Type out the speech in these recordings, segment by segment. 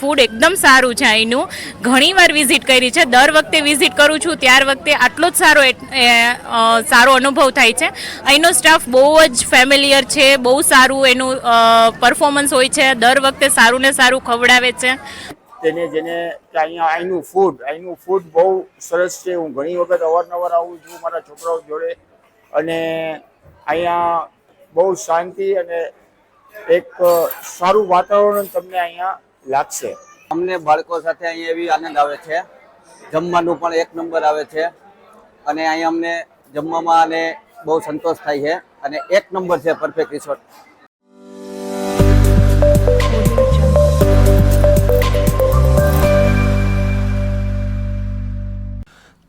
Food એકદમ સારું છે અહીંનું. ઘણીવાર વિઝિટ કરી છે. દર વખતે વિઝિટ કરું છું, ત્યાર વખતે આટલો જ સારો સારો અનુભવ થાય છે. અહીંનો સ્ટાફ બહુ જ ફેમિલિયર છે, બહુ સારું એનું પરફોર્મન્સ હોય છે. દર વખતે સારું ને સારું ખવડાવે છે. તેને જેને અહીંયા અહીંનું ફૂડ અહીંનું ફૂડ બહુ સરસ છે. હું ઘણી વખત અવારનવાર આવું છું મારા છોકરાઓ જોડે. અને અહીંયા બહુ શાંતિ અને એક સારું વાતાવરણ તમને અહીંયા લાગશે. અમને બાળકો સાથે અહીંયા એવી આનંદ આવે છે. જમવાનું પણ એક નંબર આવે છે. અને અહીંયા અમને જમવામાં અને બહુ સંતોષ થાય છે. અને એક નંબર છે પરફેક્ટ રિસોર્ટ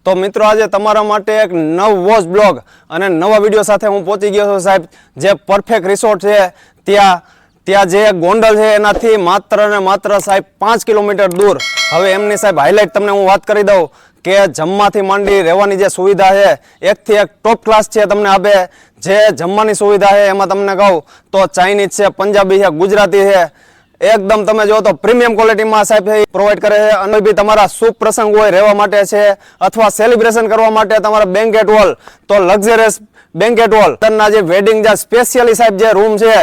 તો મિત્રો આજે તમારા માટે એક નવ વોચ બ્લોગ અને નવા વીડિયો સાથે હું પહોંચી ગયો છું સાહેબ. જે પરફેક્ટ રિસોર્ટ છે ત્યાં ત્યાં જે ગોંડલ છે, એનાથી માત્ર ને માત્ર સાહેબ પાંચ કિલોમીટર દૂર. હવે એમની સાહેબ હાઇલાઇટ તમને હું વાત કરી દઉં કે જમવાથી માંડી રહેવાની જે સુવિધા છે, એકથી એક ટોપ ક્લાસ છે તમને આપે. જે જમવાની સુવિધા છે, એમાં તમને કહું તો ચાઇનીઝ છે પંજાબી છે, ગુજરાતી છે. એકદમ તમે જો તો પ્રીમિયમ ક્વોલિટીમાં સાહેબ પ્રોવાઈડ કરે છે. અને બી તમારા શુભ પ્રસંગ હોય રહેવા માટે છે, અથવા સેલિબ્રેશન કરવા માટે તમારા બેન્કેટ હોલ તો લક્ઝરિયસ બેન્કેટ હોલ તરના જે વેડિંગ જે સ્પેશિયલી સાહેબ જે રૂમ છે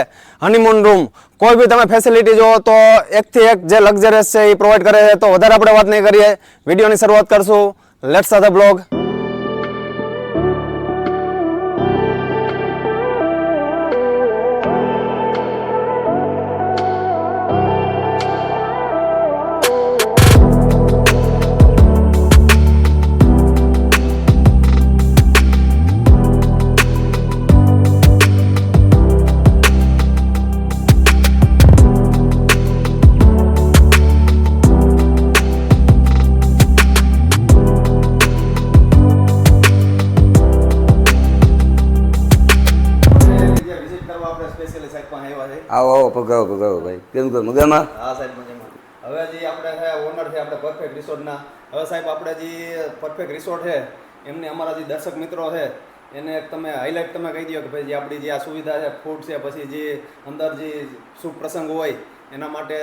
હનીમૂન રૂમ કોઈ બી તમે ફેસિલિટી જો તો એકથી એક જે લક્ઝરિયસ છે એ પ્રોવાઈડ કરે છે, તો વધારે આપણે વાત નહીં કરીએ. વિડીયોની શરૂઆત કરશું. લેટ્સ સાથે બ્લોગ આવો પગાવો પગાવો ભાઈ. કેમ કહો મજામાં? હા સાહેબ મજામાં. હવે જે આપણે છે ઓનર છે આપણે પરફેક્ટ રિસોર્ટના હવે સાહેબ આપણે જે પરફેક્ટ રિસોર્ટ છે એમને અમારા જે દર્શક મિત્રો છે એને તમે હાઇલાઇટ તમે કહી દો કે ભાઈ જે આપણી જે આ સુવિધા છે ફૂડ છે પછી જે અંદર જે શુભ પ્રસંગ હોય એના માટે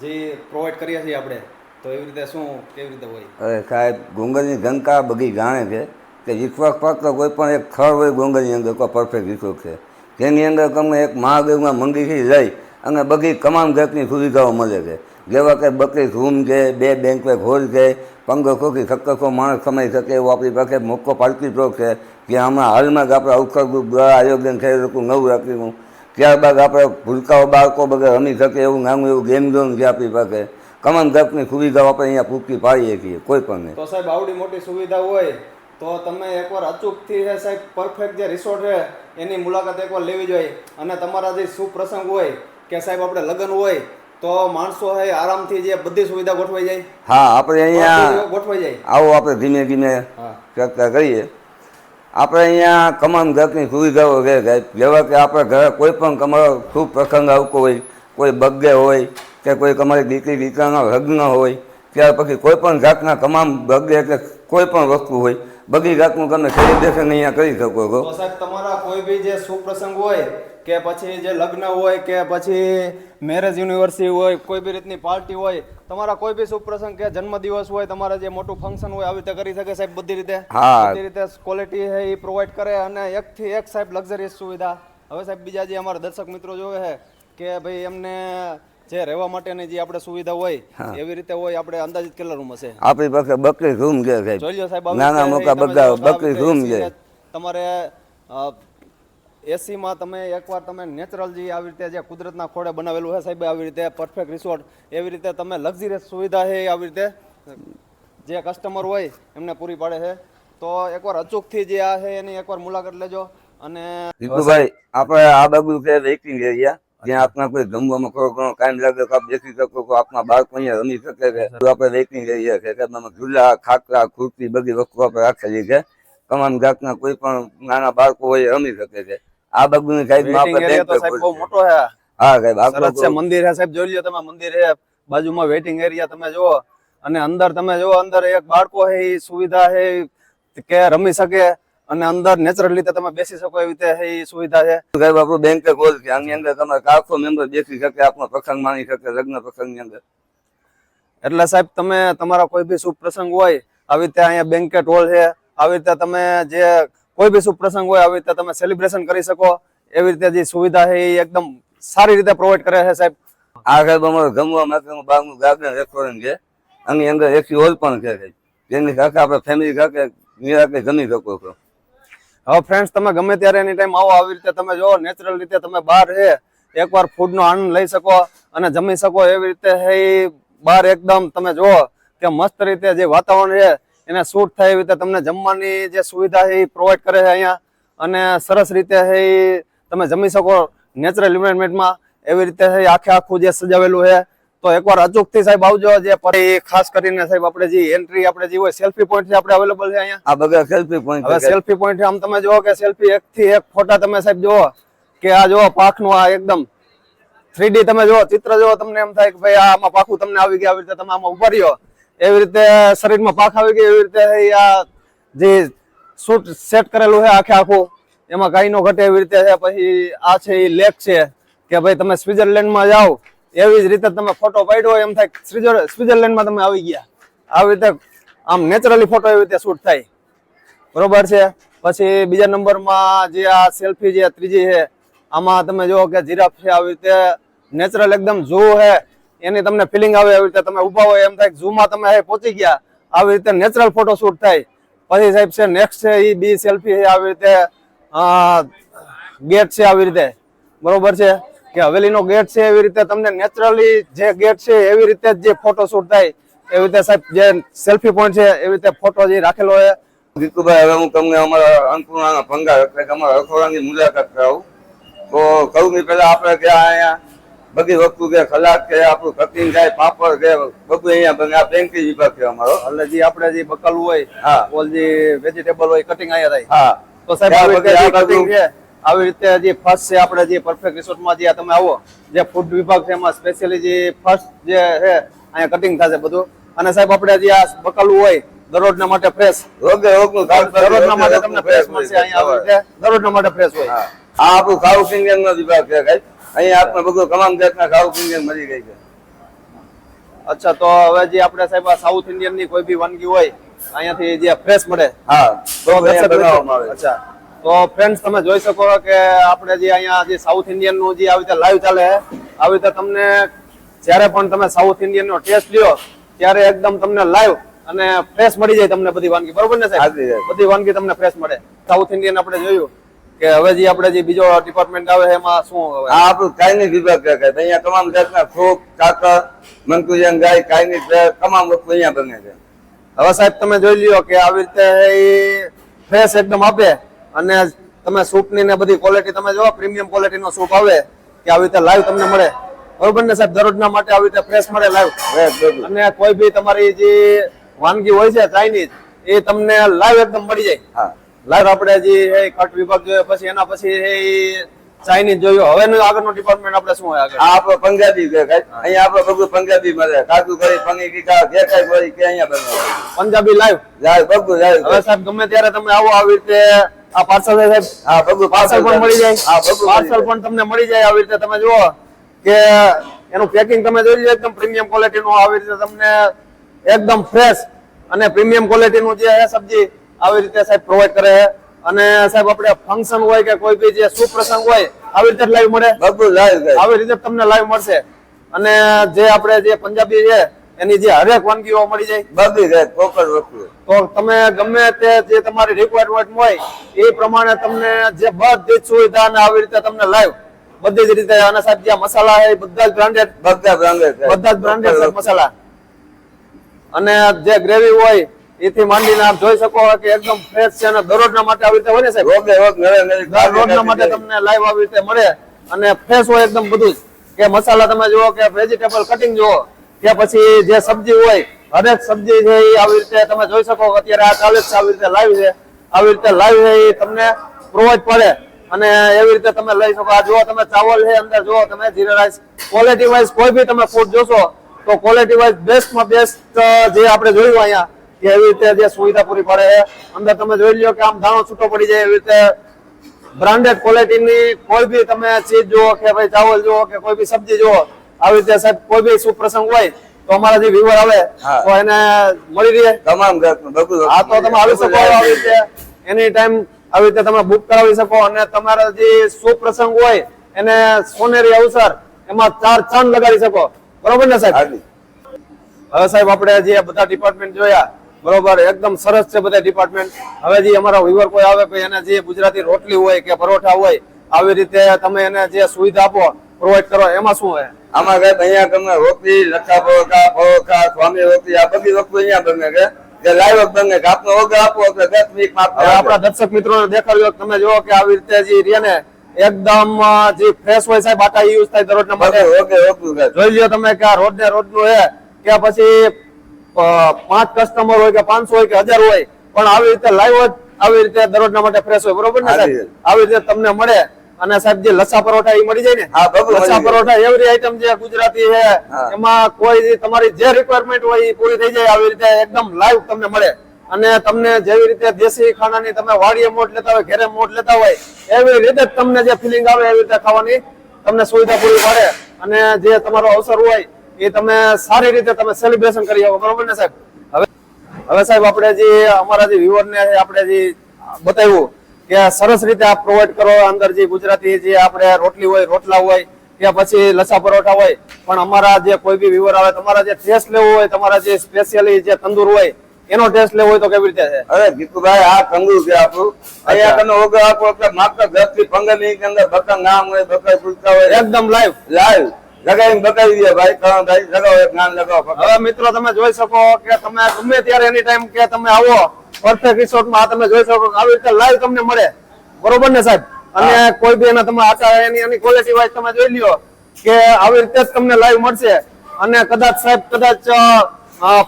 જે પ્રોવાઈડ કરીએ છીએ આપણે તો એવી રીતે શું કેવી રીતે હોય? અરે સાહેબ ગોંગલની ઘંકા બધી જાણે છે કે વિશ્વાસ પાત્ર કોઈ પણ એક સ્થળ હોય ગોંગલની અંદર પરફેક્ટ રિસોર્ટ છે. જેની અંદર તમને એક મહાદેવમાં મંદિરથી જઈ અને બધી તમામ જાતની સુવિધાઓ મળે છે. જેવા કે બકરી રૂમ છે, બે બેંકવેટ હોલ છે પંદરસોથી સક્કસો માણસ સમાઈ શકે એવું આપણી પાસે મોકો પાલકી ચોક છે, જ્યાં હમણાં હાલમાં જ આપણે અવસર દ્વારા આયોજન થઈ રહ્યું નવું રાખ્યું. ત્યારબાદ આપણે ભૂલકાઓ, બાળકો બધા રમી શકે એવું નાનું એવું ગેમ ઝોન છે આપણી પાસે. તમામ જાતની સુવિધાઓ આપણે અહીંયા પૂરતી પાડીએ છીએ, કોઈ પણ તો સાહેબ, આવડી મોટી સુવિધા હોય તો તમે એકવાર અચૂકથી છે સાહેબ પરફેક્ટ જે રિસોર્ટ છે એની મુલાકાત એકવાર લેવી જોઈએ. અને તમારા જે શુભ પ્રસંગ હોય કે સાહેબ આપણે લગ્ન હોય તો માણસો છે આરામથી જે બધી સુવિધા ગોઠવાઈ જાય. હા આપણે અહીંયા ગોઠવાઈ જાય. આવો આપણે ધીમે ધીમે હા. ચર્ચા કરીએ. આપણે અહીંયા તમામ જાતની સુવિધાઓ સાહેબ. જેવા કે આપણે ઘરે કોઈ પણ તમારો શુભ પ્રસંગ આવતો હોય કોઈ બર્થડે હોય કે કોઈ તમારી દીકરી દીકરાનો લગ્ન હોય ત્યાર પછી કોઈ પણ જાતના તમામ બર્થડે કે કોઈ પણ વસ્તુ હોય બધી જાતનું તમે સેલિબ્રેશન અહીંયા કરી શકો છો. તમારા કોઈ બી જે સુપ્રસંગ પ્રસંગ હોય કે પછી જે લગ્ન હોય કે પછી મેરેજ યુનિવર્સિટી હોય કોઈ બી રીતની પાર્ટી હોય તમારા કોઈ બી શુભ પ્રસંગ કે જન્મદિવસ હોય તમારા જે મોટું ફંક્શન હોય આવી રીતે કરી શકે સાહેબ બધી રીતે? હા. બધી રીતે ક્વોલિટી છે એ પ્રોવાઈડ કરે અને એકથી એક સાહેબ લક્ઝરિયસ સુવિધા. હવે સાહેબ બીજા જે અમારા દર્શક મિત્રો જોવે છે કે ભાઈ એમને જે રહેવા માટેની જે આપણે સુવિધા હોય એવી રીતે હોય આપણે અંદાજિત કેટલા રૂમ હશે? આપણી પાસે બકરી રૂમ છે સાહેબ. જોઈ સાહેબ નાના મોટા બધા બકરી રૂમ છે તમારે એસીમાં તમે એકવાર તમે નેચરલ જે આવી રીતે જે કુદરતના ખોળે બનાવેલું છે સાહેબ આવી રીતે પરફેક્ટ રિસોર્ટ એવી રીતે તમે લક્ઝરિયસ સુવિધા છે આવી રીતે જે કસ્ટમર હોય એમને પૂરી પાડે છે. તો એકવાર અચૂકથી જે આ છે એની એકવાર મુલાકાત લેજો અને દીપુભાઈ આપણે આ બાજુ છે વેઇટિંગ એરિયા જ્યાં આપણા કોઈ જમવામાં થોડો ઘણો ટાઈમ લાગે તો આપ બેસી શકો તો આપણા બાળકો અહીંયા રમી શકે છે. તો આપણે વેઇટિંગ રહીએ છે કે એમાં ઝૂલા ખાકરા ખુરશી બધી વસ્તુ આપણે રાખેલી છે. તમામ જાતના કોઈ પણ નાના બાળકો હોય રમી શકે છે. આ banquet સાહેબ બહુ મોટો છે. હા સાહેબ સરસ છે. મંદિર છે સાહેબ જોઈ લ્યો તમે મંદિર છે. બાજુમાં વેઇટિંગ એરિયા તમે જુઓ. અને અંદર તમે જુઓ અંદર એક બાળકો છે એ સુવિધા છે કે રમી શકે. અને અંદર નેચરલ રીતે તમે બેસી શકો એવી રીતે એ સુવિધા છે. સાહેબ આપણું બેંકે હોલ છે આની અંદર તમારે કાખો મેમ્બર દેખી શકે આપણો પ્રસંગ માણી શકે લગ્ન પ્રસંગની અંદર. એટલે સાહેબ તમે તમારા કોઈ બી શુભ પ્રસંગ હોય આવી રીતે અહીંયા બેન્કેટ હોલ છે આવી રીતે તમે જે કોઈ બી શુભ પ્રસંગ હોય આવી રીતે તમે સેલિબ્રેશન કરી શકો. એવી રીતે જે સુવિધા છે એ એકદમ સારી રીતે પ્રોવાઈડ કરે છે સાહેબ. આ સાહેબ અમારે ગમવા માટે બાગનું ગાર્ડન રેસ્ટોરન્ટ છે. આની અંદર એસી હોલ પણ છે જેની સાથે આપણે ફેમિલી સાથે નિરાતે જમી શકો છો. હવે ફ્રેન્ડ્સ તમે ગમે ત્યારે એની ટાઈમ આવો, આવી રીતે તમે જો નેચરલ રીતે તમે બહાર છે એકવાર ફૂડનો આનંદ લઈ શકો અને જમી શકો એવી રીતે હે બહાર એકદમ તમે જુઓ કે મસ્ત રીતે જે વાતાવરણ છે એને શૂટ થાય એવી રીતે તમને જમવાની જે સુવિધા છે એ પ્રોવાઈડ કરે છે અહીંયા. અને સરસ રીતે છે તમે જમી શકો નેચરલ ઇન્વાયરમેન્ટમાં એવી રીતે આખે આખું જે સજાવેલું છે તો એકવાર અચૂકથી સાહેબ આવજો જે ખાસ કરીને સાહેબ આપણે જે એન્ટ્રી આપણે જે હોય સેલ્ફી પોઈન્ટ આપણે અવેલેબલ છે અહીંયા. આ બધા સેલ્ફી પોઈન્ટ હવે સેલ્ફી પોઈન્ટ આમ તમે જુઓ કે સેલ્ફી એક થી એક ફોટા તમે સાહેબ જુઓ કે આ જુઓ પાખનું આ એકદમ થ્રીડી તમે જુઓ ચિત્ર જુઓ તમને એમ થાય કે ભાઈ આ આમાં પાખું તમને આવી ગયા આવી રીતે તમે આમાં ઊભા રહ્યો. એવી રીતે શરીરમાં પાખ આવી ગઈ એવી રીતે આ જે શૂટ સેટ કરેલું છે આખે આખું એમાં કાંઈ નો ઘટે એવી રીતે છે પછી આ છે એ લેક છે કે ભાઈ તમે સ્વિટરલેન્ડમાં જાઓ એવી જ રીતે તમે ફોટો પાડ્યો હોય એમ થાય સ્વિટરલેન્ડમાં તમે આવી ગયા. આવી રીતે આમ નેચરલી ફોટો એવી રીતે શૂટ થાય. બરોબર છે? પછી બીજા નંબરમાં જે આ સેલ્ફી જે ત્રીજી છે, આમાં તમે જુઓ કે જીરાફ છે, આવી રીતે નેચરલ એકદમ ઝૂ છે. એની તમને ફિલિંગ આવે એવી રીતે તમે ઊભા હોય એમ થાય ઝૂમાં તમે પહોંચી ગયા. આવી રીતે નેચરલ ફોટો શૂટ થાય. પછી સાહેબ છે નેક્સ્ટ છે એ બી સેલ્ફી છે, આવી રીતે ગેટ છે, આવી રીતે. બરોબર છે? કે હવેલીનો ગેટ છે એવી રીતે તમને નેચરલી જે ગેટ છે એવી રીતે જે ફોટો શૂટ થાય એવી રીતે સાહેબ જે સેલ્ફી પોઈન્ટ છે એવી રીતે ફોટો જે રાખેલો છે જીતુભાઈ હવે હું તમને અમારા અન્નપૂર્ણાના ભંગાર એટલે કે અમારા રસોડાની મુલાકાત કરાવું. તો સૌથી પહેલા આપણે ત્યાં અહીંયા બધી વસ્તુ કે ખલાસ કે આપણું કટિંગ થાય પાપડ કે બધું અહીંયા બને આ વિભાગ છે અમારો. એટલે જે આપણે જે બકલું હોય હા. ઓલ જે વેજીટેબલ હોય કટિંગ અહીંયા થાય. હા. તો સાહેબ છે? આવી રીતે જે ફર્સ્ટ છે આપણે જે પરફેક્ટ રિસોર્ટમાં જે તમે આવો જે ફૂડ વિભાગ છે એમાં સ્પેશિયલી જે ફર્સ્ટ જે છે અહીંયા કટિંગ થશે બધું. અને સાહેબ આપણે જે આ બકલું હોય દરરોજના માટે ફ્રેશ દરરોજના માટે તમને ફ્રેશ મળશે અહીંયા આવી રીતે. દરરોજના માટે ફ્રેશ હોય. આ આપણું સાઉથ ઇન્ડિયન નો વિભાગ છે. અહીંયા આપણે બધું તમામ જાતના સાઉથ ઇન્ડિયન મળી ગઈ છે. અચ્છા તો હવે જે આપણે સાહેબ આ સાઉથ ઇન્ડિયનની કોઈ બી વાનગી હોય અહીંયાથી જે ફ્રેશ મળે. હા તો બનાવવામાં આવે અચ્છા. તો ફ્રેન્ડ્સ તમે જોઈ શકો કે આપણે જે અહીંયા જે સાઉથ ઇન્ડિયનનું જે આવી રીતે લાઈવ ચાલે આવી રીતે તમને જ્યારે પણ તમે સાઉથ ઇન્ડિયન નો ટેસ્ટ લ્યો ત્યારે એકદમ તમને લાઈવ અને ફ્રેશ મળી જાય તમને બધી વાનગી. બરોબર ને સાહેબ. બધી વાનગી તમને ફ્રેશ મળે. સાઉથ ઇન્ડિયન આપણે જોયું કે હવે જે આપણે જે બીજો ડિપાર્ટમેન્ટ આવે એમાં શું આવે? આ આપણું કાયમી વિભાગ છે કે અહીંયા તમામ જાતના ફ્રૂટ કાકર મંચુરિયન ગાય કાયમી તમામ વસ્તુ અહીંયા બને છે. હવે સાહેબ તમે જોઈ લ્યો કે આવી રીતે ફ્રેશ એકદમ આપે. અને તમે સૂપની ને બધી ક્વોલિટી તમે જો પ્રીમિયમ ક્વોલિટીનો સૂપ આવે કે આવી રીતે લાઈવ તમને મળે. બરોબર ને સાહેબ? દરરોજના માટે આવી રીતે ફ્રેશ મળે લાઈવ અને કોઈ બી તમારી જે વાનગી હોય છે ચાઇનીઝ એ તમને લાઈવ એકદમ મળી જાય. લાઈવ આપણે જે કટ વિભાગ જોયો પછી એના પછી ચાઇનીઝ જોયો. હવેનું આગળનું ડિપાર્ટમેન્ટ આપણે શું હોય આગળ? આ આપણો પંજાબી અહીંયા આપણે બધું પંજાબી મળે કાકુ કરી પંગી કીકા જે કઈ કે અહીંયા પંજાબી લાઈવ લાઈવ બધું જાય હવે સાહેબ ગમે ત્યારે તમે આવો આવી રીતે આ પાર્સલ સાહેબ? હા બધું પાર્સલ પણ મળી જાય? હા બધું પાર્સલ પણ તમને મળી જાય આવી રીતે તમે જુઓ કે એનું પેકિંગ તમે જોઈ લો એકદમ પ્રીમિયમ ક્વોલિટીનું આવી રીતે તમને એકદમ ફ્રેશ અને પ્રીમિયમ ક્વોલિટીનું જે સબ્જી આવી રીતે સાહેબ પ્રોવાઈડ કરે છે. અને સાહેબ આપણે ફંક્શન હોય કે કોઈ બી જે સુપ્રસંગ હોય આવી રીતે લાઈવ મળે. બધું લાઈવ આવી રીતે તમને લાઈવ મળશે. અને જે આપણે જે પંજાબી છે એની જે હરેક વાનગીઓ મળી જાય. બધી રહે ચોક્કસ વસ્તુ તો તમે ગમે તે જે તમારી રિક્વાયરમેન્ટ હોય એ પ્રમાણે તમને જે બધી સુવિધા ને આવી રીતે તમને લાઈવ. બધી જ રીતે અને સાહેબ જે મસાલા છે બધા જ બ્રાન્ડેડ બધા બ્રાન્ડેડ બધા જ બ્રાન્ડેડ મસાલા. અને જે ગ્રેવી હોય એથી માંડીને આપ જોઈ શકો કે એકદમ ફ્રેશ છે અને દરરોજના માટે આવી રીતે હોય ને સાહેબ? રોગ નવે નવી માટે તમને લાઈવ આવી રીતે મળે. અને ફ્રેશ હોય એકદમ બધું જ. કે મસાલા તમે જુઓ કે વેજીટેબલ કટિંગ જુઓ. કે પછી જે સબ્જી હોય, હરેક સબ્જી છે એ આવી રીતે તમે જોઈ શકો અત્યારે આ ચાલે છે, આવી રીતે લાઈવ છે. આવી રીતે લાઈવ છે એ તમને પ્રોવાઈડ પડે. અને એવી રીતે તમે લઈ શકો. આ જુઓ તમે ચાવલ છે અંદર, જુઓ તમે જીરા રાઈસ. ક્વોલિટી વાઇઝ કોઈ બી તમે ફૂડ જોશો, તો ક્વોલિટી વાઇઝ બેસ્ટમાં બેસ્ટ જે આપણે જોયું અહીંયા, કે એવી રીતે જે સુવિધા પૂરી પડે છે. અંદર તમે જોઈ લ્યો કે આમ દાણો છૂટો પડી જાય એવી રીતે. બ્રાન્ડેડ ક્વોલિટીની કોઈ બી તમે ચીજ જુઓ કે ભાઈ ચાવલ જુઓ કે કોઈ બી સબ્જી જુઓ આવી રીતે સાહેબ કોઈ બી પ્રસંગ હોય તો અમારા જે વ્યુઅર આવે તો એને મળી રહે. તમામ બધું હા તો તમે આવી શકો આવી રીતે. એની ટાઈમ આવી રીતે તમે બુક કરાવી શકો અને તમારા જે શુભ પ્રસંગ હોય એને સોનેરી અવસર એમાં ચાર ચાંદ લગાડી શકો. બરોબર ને સાહેબ? હવે સાહેબ આપણે જે બધા ડિપાર્ટમેન્ટ જોયા બરોબર એકદમ સરસ છે બધા ડિપાર્ટમેન્ટ હવે જે અમારા વિવર કોઈ આવે કોઈ એને જે ગુજરાતી રોટલી હોય કે પરોઠા હોય આવી રીતે તમે એને જે સુવિધા આપો પ્રોવાઈડ કરો એમાં શું હોય? આમાં કે અહીંયા તમે રોટલી લખા પરોઠા પરોઠા સ્વામી રોટલી આ બધી વસ્તુ અહીંયા બને કે જે લાઈવ કે આપનો ઓર્ડર આપો એટલે દસ મિનિટમાં હવે આપણા દર્શક મિત્રોને દેખાડ્યો તમે જોવો કે આવી રીતે જે રે ને એકદમ જે ફ્રેશ હોય સાહેબ આટા યુઝ થાય દરરોજના માટે. બધું ઓકે ઓકે જોઈ લ્યો તમે કે આ રોડ ને રોડનું હે કે પછી પાંચ કસ્ટમર હોય કે પાંચસો હોય કે હજાર હોય પણ આવી રીતે લાઈવ જ આવી રીતે દરરોજના માટે ફ્રેશ હોય. બરોબર ને સાહેબ? આવી રીતે તમને મળે. અને સાહેબ જે લચ્છા પરોઠા એ મળી જાય ને? જાય. પરોઠા એવરી આઈટમ જે ગુજરાતી છે એમાં કોઈ તમારી જે રિક્વાયરમેન્ટ હોય એ પૂરી થઈ જાય આવી રીતે એકદમ લાઈવ તમને મળે. અને તમને જેવી રીતે દેશી ખાનાની તમે વાડીએ મોટ લેતા હોય ઘેરે મોટ લેતા હોય એવી રીતે જ તમને જે ફિલિંગ આવે એવી રીતે ખાવાની તમને સુવિધા પૂરી પાડે. અને જે તમારો અવસર હોય એ તમે સારી રીતે તમે સેલિબ્રેશન કરી શકો. બરોબર ને સાહેબ? હવે હવે સાહેબ આપણે જે અમારા જે વ્યુઅર ને આપણે જે બતાવ્યું કે સરસ રીતે આપ પ્રોવાઈડ કરો અંદર જે ગુજરાતી જે આપણે રોટલી હોય રોટલા હોય કે પછી લસા પરોઠા હોય પણ અમારા જે કોઈ બી વ્યુઅર આવે તમારા જે ટેસ્ટ લેવો હોય તમારા જે સ્પેશિયલી જે તંદુર હોય એનો ટેસ્ટ લેવો હોય તો કેવી રીતે છે? અરે ભીખુભાઈ આ તંદુર છે આપણું. અહીંયા તમે ઓગળ આપો એટલે માત્ર દસથી પંદર મિનિટ અંદર બકર નામ હોય બકર કુલચા હોય. એકદમ લાઈવ લાઈવ લગાવીને બતાવી દે ભાઈ ત્રણ ભાઈ લગાવો એક નામ લગાવો હવે મિત્રો તમે જોઈ શકો કે તમે ગમે ત્યારે એની ટાઈમ કે તમે આવો પરફેક્ટ રિસોર્ટમાં તમે જોઈ શકો આવી રીતે લાઈવ તમને મળે. બરોબર ને સાહેબ? અને કોઈ બી એના તમે આચાર એની એની ક્વોલિટી વાઇઝ તમે જોઈ લ્યો કે આવી રીતે જ તમને લાઈવ મળશે. અને કદાચ સાહેબ કદાચ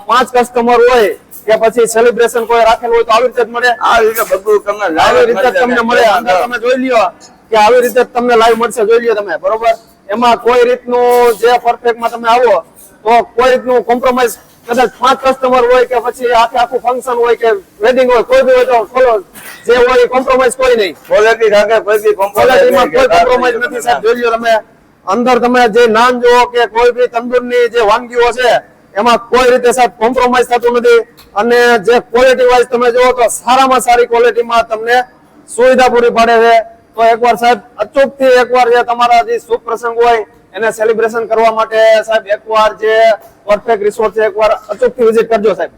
પાંચ કસ્ટમર હોય કે પછી સેલિબ્રેશન કોઈ રાખેલું હોય તો આવી રીતે જ મળે. આવી રીતે બધું તમને આવી રીતે તમને મળે. અંદર તમે જોઈ લ્યો કે આવી રીતે તમને લાઈવ મળશે. જોઈ લ્યો તમે. બરોબર? એમાં કોઈ રીતનું જે પરફેક્ટમાં તમે આવો તો કોઈ રીતનું કોમ્પ્રોમાઇઝ કદાચ પાંચ કસ્ટમર હોય કે પછી આખે આખું ફંક્શન હોય કે વેડિંગ હોય કોઈ બી હોય તો ફોલો જે હોય કોમ્પ્રોમાઇઝ કોઈ નહીં. ક્વોલિટી સાથે કોઈ કોમ્પ્રોમાઇઝ નથી સાહેબ. જોઈ લો તમે. અંદર તમે જે નાન જુઓ કે કોઈ બી તંદુરની જે વાનગીઓ છે એમાં કોઈ રીતે સાહેબ કોમ્પ્રોમાઇઝ થતું નથી. અને જે ક્વોલિટી વાઇઝ તમે જુઓ તો સારામાં સારી ક્વોલિટીમાં તમને સુવિધા પૂરી પાડે છે. તો એકવાર સાહેબ અચૂકથી એકવાર જે તમારા જે શુભ પ્રસંગ હોય એને સેલિબ્રેશન કરવા માટે સાહેબ એકવાર જે પરફેક્ટ રિસોર્ટ છે, એકવાર અચૂકથી વિઝિટ કરજો સાહેબ.